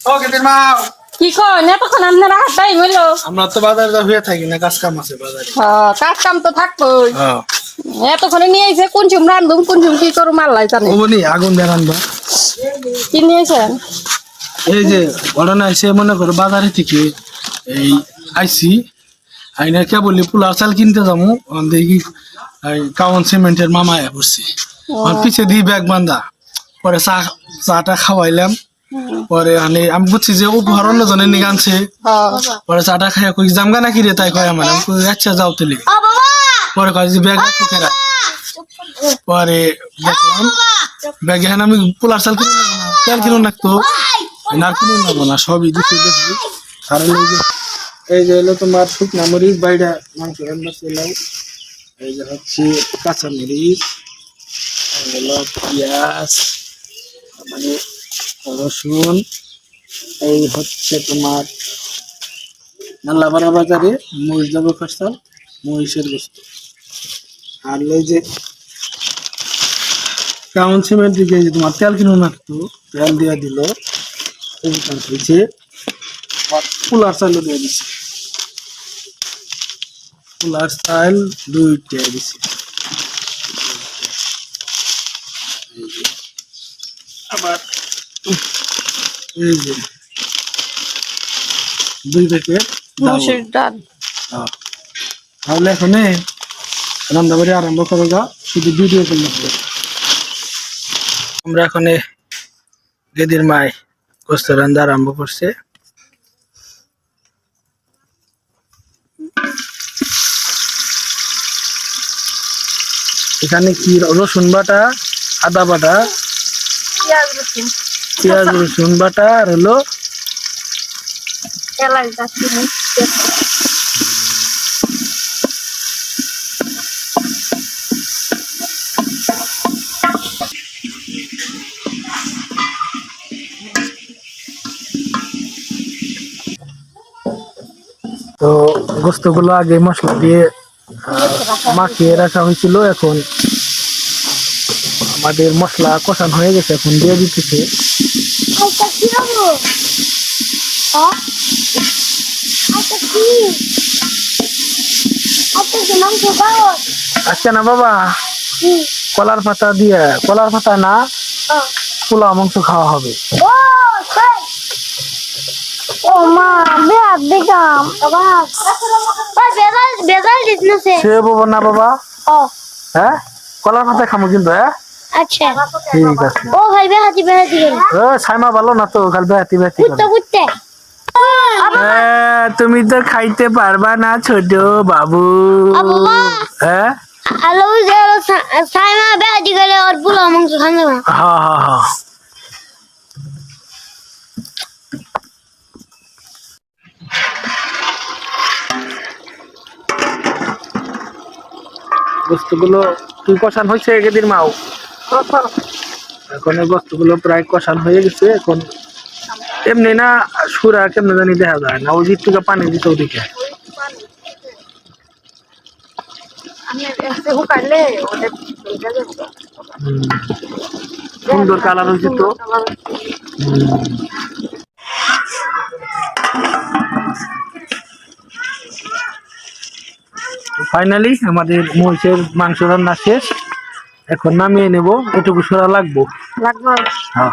ও কেদির মা কি কন? এতক্ষণ আপনারা হাতটাই হইল আমরা তো বাজারে যা হয়ে থাকি না কাজ কাম আছে বাজারে। হ্যাঁ, কাজ কাম তো থাকবোই হ্যাঁ। এতক্ষণে নিয়ে এসে কোন চুম রান্ধুম কোন চুম কি জানে। আগুন দিয়ে কি এই যে ঘটনা এসে মনে করো বাজারে থেকে এই কে বলি পোলার চাল কিনতে যাব দেখি কাউন সিমেন্টের মামা আয়া পড়ছে আমার পিছে ব্যাগ বান্ধা পরে চা চাটা খাওয়াইলাম। পরে আনে আমি বুঝছি যে উপহার অন্যজনের নিয়ে আনছে। হ্যাঁ। পরে চাটা খাইয়া কই জামগা নাকি রে? তাই কয় আমার। আমি কই, আচ্ছা যাও তুলি। পরে কয় যে ব্যাগ রাখো কেরা পরে দেখলাম ব্যাগে হ্যাঁ আমি পোলার চাল কিনে নেব না। তেল কিনে রাখতো নার কিনে নেব না সবই দিচ্ছি দেখি। আর এই যে এই যে হলো তোমার শুকনা মরিচ বাইরে মাংস রান্না ছিলাম এই যে হচ্ছে কাঁচা মরিচ হলো পেঁয়াজ মানে রসুন, এই হচ্ছে তোমার নাল্লাপাড়া বাজারে মহিষ যাব খরচাল মহিষের গোস্ত আর এই যে কাউন সিমেন্ট দিকে যে তোমার তেল কিনো নাকতো তেল দিয়ে দিল যে কুলার চালও দিয়ে দিছে কুলার চাল দুইটা দিছে। আবার দুই প্যাকেট মুসুর ডাল। তাহলে এখন রান্না বাড়ি আরম্ভ করো গা শুধু ভিডিও করলে আমরা এখন গেদির মাই গোস্ত রান্না আরম্ভ করছে। এখানে কি রসুন বাটা আদা বাটা? পেঁয়াজ রসুন। পেঁয়াজ রসুন বাটা আর হলো তো গোস্তগুলো আগে মশলা দিয়ে মাখিয়ে রাখা হয়েছিল এখন আমাদের মশলা কষান হয়ে গেছে এখন দিয়ে দিতেছে আচ্ছা কি হব হ্যাঁ আচ্ছা আচ্ছা আচ্ছা না বাবা কলার পাতা দিয়ে কলার পাতা না পোলাও মাংস খাওয়া হবে। সে। বাবা না বাবা। হ্যাঁ? কলার পাতা খামো কিন্তু হ্যাঁ? আচ্ছা। ঠিক আছে। ও ভাই বেহাতি বেহাতি ও সাইমা ভালো না তো কাল বেহাতি বেহাতি কুত্তে কুত্তে। তুমি তো খাইতে পারবা না ছোট বাবু। হ্যাঁ? আলো যে সাইমা বেহাতি গেলে আর পুলা মাংস খাবে না। হ্যাঁ হ্যাঁ হ্যাঁ বস্তুগুলো তুই কষান হয়েছে একদিন মাও? এখন এই বস্তুগুলো প্রায় কষান হয়ে গেছে এখন এমনি না সুরা কেমনে জানি দেখা যায় না ওই দিকটুকু পানি দিতে ওদিকে। সুন্দর কালার হয়েছে তো। ফাইনালি আমাদের মহিষের মাংস রান্না শেষ। এখন নামিয়ে নেব এটুকু সরা লাগবো। লাগবে। হ্যাঁ।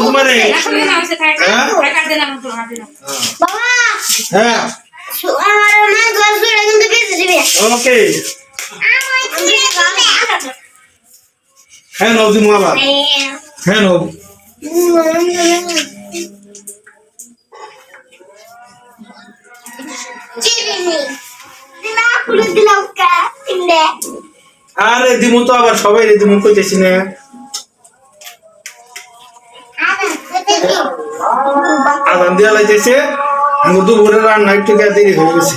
তোমারে। হ্যাঁ ওকে। হ্যাঁ দিমু হ্যাঁ। নাও। আরে দিমু তো আবার সবাই রে দিমু কইতেছি না। আদান দিয়া লাইতেছে আমি দুপুরে রান্না একটু দেরি হয়ে গেছে।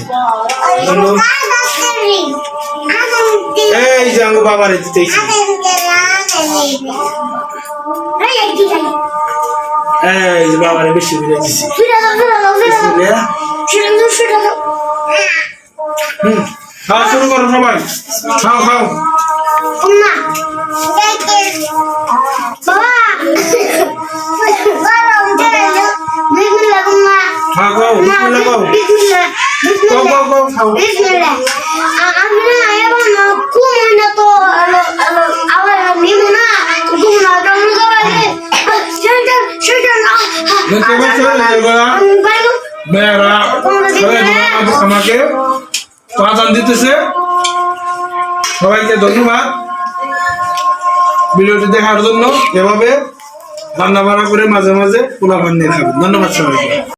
এই যে আমি বাবারে দিতেছি। এই যে বাবারে বেশি করে দিছি। হুম খাওয়া শুরু করো সবাই। খাও খাও। খাও বিসমিল্লাহ খাও। খাও খাও খাও। খাও এগুলা মেয়েরা আমাকে আদান দিতেছে সবাইকে ধন্যবাদ। ভিডিওটি দেখার জন্য এভাবে রান্না বান্না করে মাঝে মাঝে পোলা বানিয়ে খাবেন। ধন্যবাদ সবাইকে।